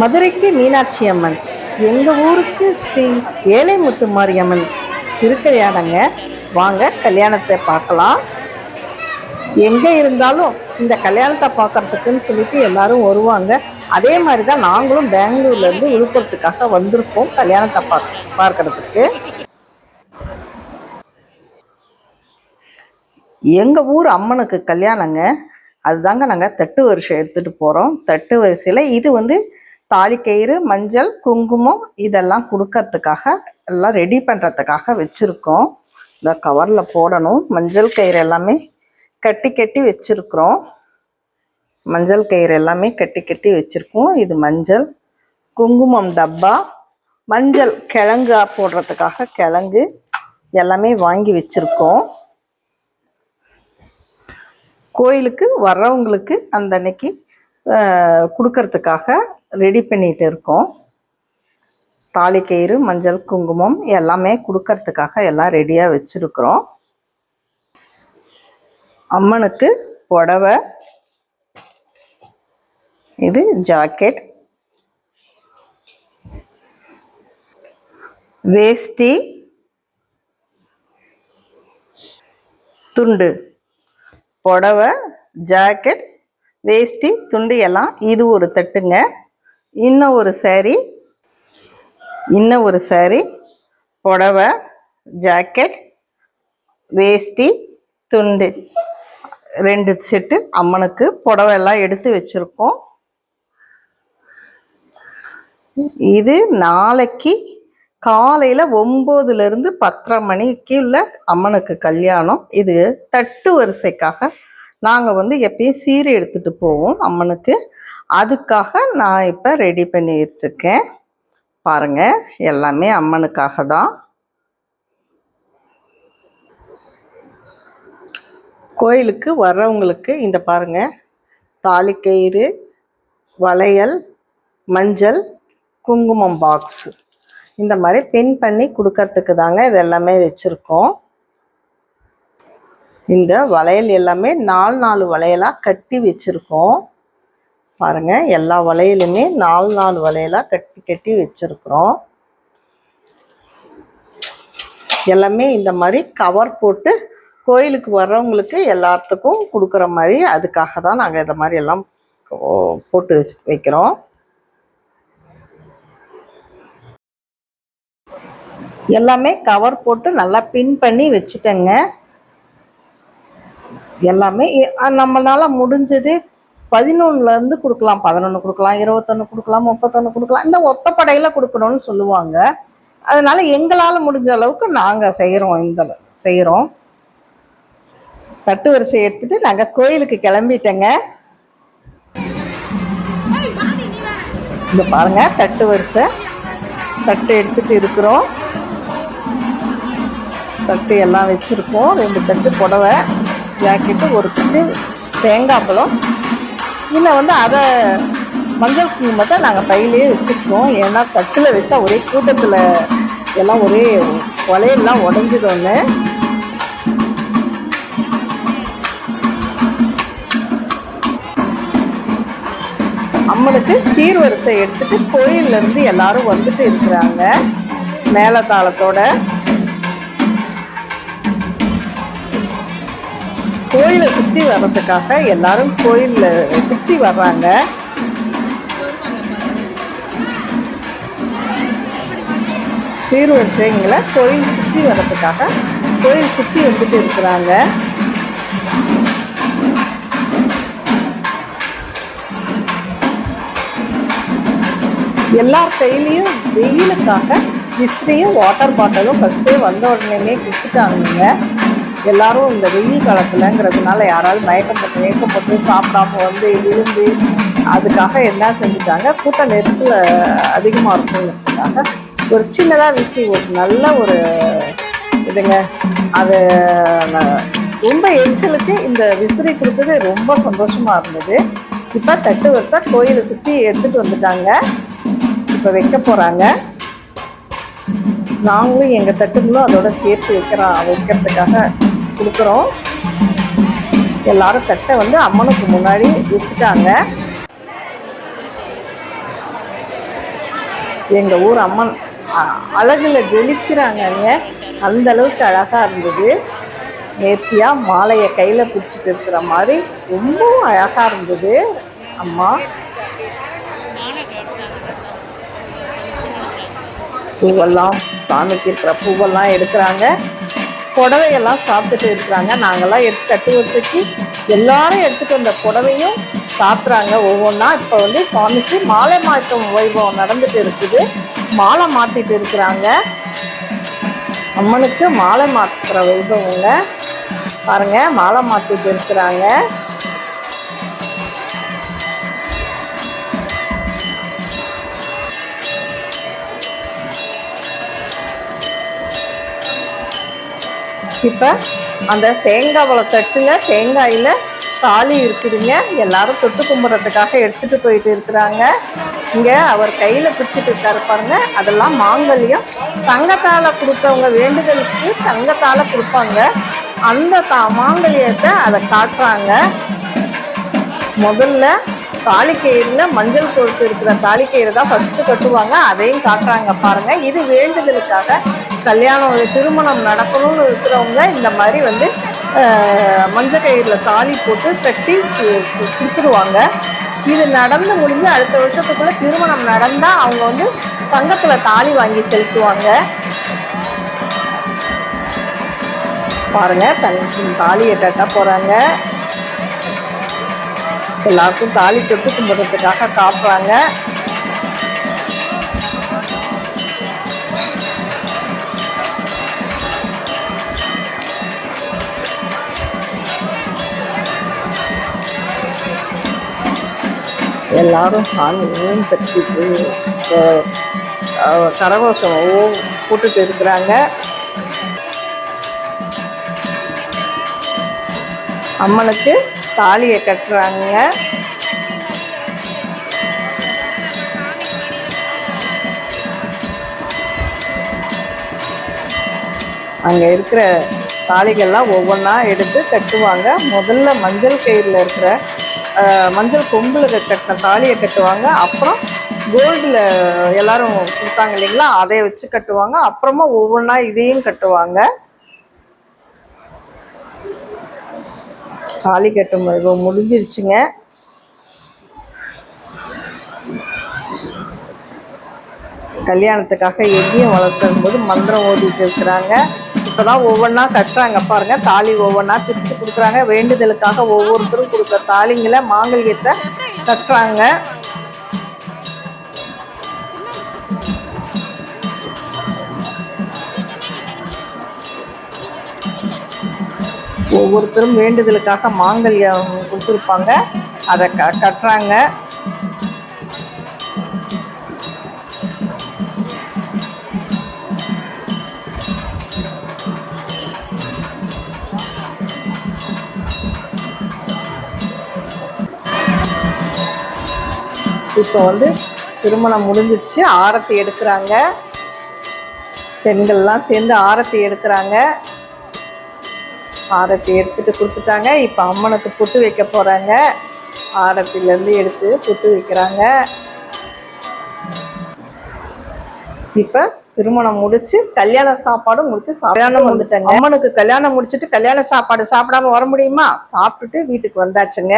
மதுரைக்கு மீனாட்சி அம்மன். எங்கள் ஊருக்கு ஸ்ரீ ஏழைமுத்து மாரியம்மன் திருக்கல்யாணங்க. வாங்க கல்யாணத்தை பார்க்கலாம். எங்கே இருந்தாலும் இந்த கல்யாணத்தை பார்க்கறதுக்குன்னு சொல்லிட்டு எல்லாரும் வருவாங்க. அதே மாதிரி தான் நாங்களும் பெங்களூர்லேருந்து விழுப்புரத்துக்காக வந்திருக்கோம் கல்யாணத்தை பார்க்க பார்க்கறதுக்கு. எங்கள் ஊர் அம்மனுக்கு கல்யாணங்க. அதுதாங்க நாங்கள் தட்டு வரிசை எடுத்துகிட்டு போகிறோம் தட்டு வரிசையில் இது வந்து தாலிக்கயிறு மஞ்சள் குங்குமம் இதெல்லாம் கொடுக்கறதுக்காக எல்லாம் ரெடி பண்ணுறதுக்காக வச்சுருக்கோம். இந்த கவரில் போடணும். மஞ்சள் கயிறு எல்லாமே கட்டி கட்டி வச்சுருக்குறோம். மஞ்சள் கயிறு எல்லாமே கட்டி கட்டி வச்சுருக்கோம். இது மஞ்சள் குங்குமம் டப்பா மஞ்சள் கிழங்கா போடுறதுக்காக கிழங்கு எல்லாமே வாங்கி வச்சுருக்கோம். கோயிலுக்கு வர்றவங்களுக்கு அந்த அன்னைக்கு கொடுக்கறதுக்காக ரெடி பண்ணிட்டு இருக்கோம். தாலிக்கயிறு மஞ்சள் குங்குமம் எல்லாமே கொடுக்கறதுக்காக எல்லாம் ரெடியாக வச்சுருக்குறோம். அம்மனுக்கு புடவை இது ஜாக்கெட் வேஷ்டி துண்டு புடவை ஜாக்கெட் வேஷ்டி துண்டு எல்லாம் இது ஒரு தட்டுங்க. இன்னும் ஒரு சேரீ இன்னும் ஒரு சேரீ புடவை ஜாக்கெட் வேஷ்டி துண்டு. ரெண்டு செட்டு அம்மனுக்கு புடவை எல்லாம் எடுத்து வச்சுருக்கோம். இது நாளைக்கு காலையில் ஒம்போதுலேருந்து பத்தரை மணிக்கு உள்ள அம்மனுக்கு கல்யாணம். இது தட்டு வரிசைக்காக நாங்கள் வந்து எப்பயும் சீரை எடுத்துகிட்டு போவோம் அம்மனுக்கு. அதுக்காக நான் இப்போ ரெடி பண்ணிகிட்ருக்கேன் பாருங்கள் எல்லாமே அம்மனுக்காக தான் கோயிலுக்கு வர்றவங்களுக்கு இந்த பாருங்கள் தாலிக்கயிறு வளையல் மஞ்சள் குங்குமம் பாக்ஸு இந்த மாதிரி பின் பண்ணி கொடுக்கறதுக்கு தாங்க இது எல்லாமே வச்சுருக்கோம். இந்த வளையல் எல்லாமே நாலு நாலு வளையலாக கட்டி வச்சுருக்கோம். பாருங்க எல்லா வளையலுமே நாலு நாலு வளையலாக கட்டி கட்டி வச்சுருக்குறோம். எல்லாமே இந்த மாதிரி கவர் போட்டு கோயிலுக்கு வர்றவங்களுக்கு எல்லாத்துக்கும் கொடுக்குற மாதிரி அதுக்காக தான் நாங்கள் இந்த மாதிரி எல்லாம் போட்டு வச்சு வைக்கிறோம். எல்லாமே கவர் போட்டு நல்லா பின் பண்ணி வச்சுட்டேங்க. எல்லாமே நம்மளால முடிஞ்சது பதினொன்னுலேருந்து கொடுக்கலாம். பதினொன்று கொடுக்கலாம் இருபத்தொன்று கொடுக்கலாம் முப்பத்தொன்று கொடுக்கலாம். இந்த ஒத்தப்படையில் கொடுக்கணும்னு சொல்லுவாங்க. அதனால எங்களால் முடிஞ்ச அளவுக்கு நாங்கள் செய்கிறோம் இந்த செய்கிறோம் தட்டு வரிசை எடுத்துட்டு நாங்கள் கோயிலுக்கு கிளம்பிட்டேங்க. இந்த பாருங்க தட்டு வரிசை. தட்டு எடுத்துட்டு இருக்கிறோம். தட்டு எல்லாம் வச்சுருக்கோம் ரெண்டு தட்டு புடவை. ஜாக்கெட்டு ஒரு தட்டு தேங்காய் பழம். இன்னும் வந்து அதை மஞ்சள் குங்குமத்தை நாங்கள் பையிலேயே வச்சுருக்கோம். ஏன்னா தட்டில் வச்சா ஒரே கூட்டத்தில் எல்லாம் ஒரே கொலையெல்லாம் உடஞ்சிடும்னு. அம்மனுக்கு சீர்வரிசை எடுத்துட்டு கோயில்லேருந்து எல்லாரும் வந்துட்டு இருக்கிறாங்க. மேலதாளத்தோட. கோயிலை சுத்தி வர்றதுக்காக எல்லாரும் கோயிலில் சுத்தி வர்றாங்க. சீர்வரிசைங்களை கோயில் சுத்தி வர்றதுக்காக கோயில் சுத்தி வந்துட்டு இருக்கிறாங்க. எல்லார் கையிலையும் வெயிலுக்காக விசிறியும் வாட்டர் பாட்டிலும் ஃபஸ்ட்டே வந்த உடனேமே கொடுத்துட்டாங்க எல்லாரும் இந்த வெயில் காலத்துலங்கிறதுனால யாராவது மயக்கம் போட்டு மயக்கம் போட்டு சாப்பிடாம வந்து விழுந்து அதுக்காக என்ன செஞ்சுட்டாங்க? கூட்ட நெரிசல் அதிகமாக இருக்குங்கிறதுக்காக ஒரு சின்னதாக விசிறி ஒரு நல்ல ஒரு இதுங்க. அது ரொம்ப எரிச்சலுக்கு இந்த விசிறி கொடுத்தது ரொம்ப சந்தோஷமா இருந்தது. இப்போ தட்டு வருஷம் கோயிலை சுற்றி எடுத்துட்டு வந்துட்டாங்க. இப்போ வைக்க போகிறாங்க நாங்களும் எங்கள் தட்டுங்களும் அதோட சேர்த்து வைக்கிறோம் வைக்கிறதுக்காக கொடுக்குறோம். எல்லாரும் தட்டை வந்து அம்மனுக்கு முன்னாடி வச்சுட்டாங்க. எங்கள் ஊர் அம்மன் அ- அழகுல ஜொலிக்கிறாங்கங்க. அந்த அளவுக்கு அழகாக இருந்தது. நேர்த்தியாக மாலையை கையில் பிடிச்சிட்டு இருக்கிற மாதிரி ரொம்பவும் அழகாக இருந்தது அம்மா. பூவெல்லாம் சாமிக்கு இருக்கிற பூவெல்லாம் எடுக்கிறாங்க. புடவையெல்லாம் சாப்பிட்டுட்டு இருக்கிறாங்க. நாங்கெல்லாம் எடுத்து கட்டு வச்சுக்கு எல்லாரும் எடுத்துட்டு வந்த புடவையும் சாப்பிட்றாங்க. ஒவ்வொன்றா இப்போ வந்து சுவாமிக்கு மாலை மாற்றம் வைபவம் நடந்துட்டு இருக்குது. மாலை மாற்றிட்டு இருக்கிறாங்க. அம்மனுக்கு மாலை மாற்றுற வைபவங்க. பாருங்க மாலை மாற்றிட்டு இருக்கிறாங்க. இப்போ அந்த தேங்காய் பழ தட்டில் தேங்காயில் தாலி இருக்குதுங்க. எல்லாரும் தொட்டு கும்பிட்றதுக்காக எடுத்துட்டு போயிட்டு இருக்கிறாங்க. இங்கே அவர் கையில் பிடிச்சிட்டு இருக்காரு பாருங்க. அதெல்லாம் மாங்கல்யம். தங்கத்தால் கொடுத்தவங்க வேண்டுதலுக்கு தங்கத்தால் கொடுப்பாங்க. அந்த தா மாங்கல்யத்தை அதை காட்டுறாங்க. முதல்ல தாலிக்கயிறில் மஞ்சள் கொழுத்து இருக்கிற தாலிக்கயிறு தான் ஃபஸ்ட்டு கட்டுவாங்க. அதையும் காட்டுறாங்க பாருங்கள் இது வேண்டுதலுக்காக கல்யாணம் திருமணம் நடக்கணும்னு இருக்கிறவங்க இந்த மாதிரி வந்து மஞ்சள் கயிறில் தாலி போட்டு கட்டி கொடுத்துருவாங்க. இது நடந்து முடிஞ்சு அடுத்த வருஷத்துக்குள்ளே திருமணம் நடந்தால் அவங்க வந்து தங்கத்தில் தாலி வாங்கி செலுத்துவாங்க. பாருங்க தன் தாலியை கட்ட போகிறாங்க எல்லாருக்கும் தாலி தொட்டு கும்பிட்றதுக்காக காட்டுறாங்க. எல்லாரும் சாமி ஓம் சக்திக்கு அஹ், கரகோஷம் ஓம் போட்டுட்டு இருக்கிறாங்க. அம்மனுக்கு தாலியை கட்டுறாங்க. அங்கே இருக்கிற தாலிகள்லாம் ஒவ்வொன்றா எடுத்து கட்டுவாங்க. முதல்ல மஞ்சள் கயிறில் இருக்கிற மஞ்சள் கொம்பில் கட்டின தாலியை கட்டுவாங்க. அப்புறம் கோல்டில் எல்லாரும் கொடுத்தாங்க இல்லைங்களா? அதை வச்சு கட்டுவாங்க. அப்புறமா ஒவ்வொன்றா இதையும் கட்டுவாங்க. தாலி கட்டும் இப்போ முடிஞ்சிருச்சுங்க. கல்யாணத்துக்காக எங்கேயும் வளர்த்தும் போது மந்திரம் ஓடிட்டு இருக்கிறாங்க. இப்போதான் ஒவ்வொன்றா கட்டுறாங்க. பாருங்க தாலி ஒவ்வொன்றா பிரித்து கொடுக்குறாங்க. வேண்டுதலுக்காக ஒவ்வொருத்தரும் கொடுக்குற தாலிங்களை மாங்கல்யத்தை கட்டுறாங்க. ஒவ்வொருத்தரும் வேண்டுதலுக்காக மாங்கல்யம் கொடுத்துருப்பாங்க. அதை க கட்டுறாங்க. இப்போ வந்து திருமணம் முடிஞ்சிருச்சு. ஆரத்தி எடுக்கிறாங்க. பெண்கள்லாம் சேர்ந்து ஆரத்தி எடுக்கிறாங்க. ஆரத்தி எடுத்துட்டு கொடுத்துட்டாங்க. இப்போ அம்மனுக்கு புட்டு வைக்க போகிறாங்க ஆரத்திலேருந்து எடுத்து புட்டு வைக்கிறாங்க. இப்போ திருமணம் முடிச்சு கல்யாண சாப்பாடு முடிச்சு கல்யாணம் வந்துட்டாங்க. அம்மனுக்கு கல்யாணம் முடிச்சிட்டு கல்யாண சாப்பாடு சாப்பிடாம வர முடியுமா? சாப்பிட்டுட்டு வீட்டுக்கு வந்தாச்சுங்க.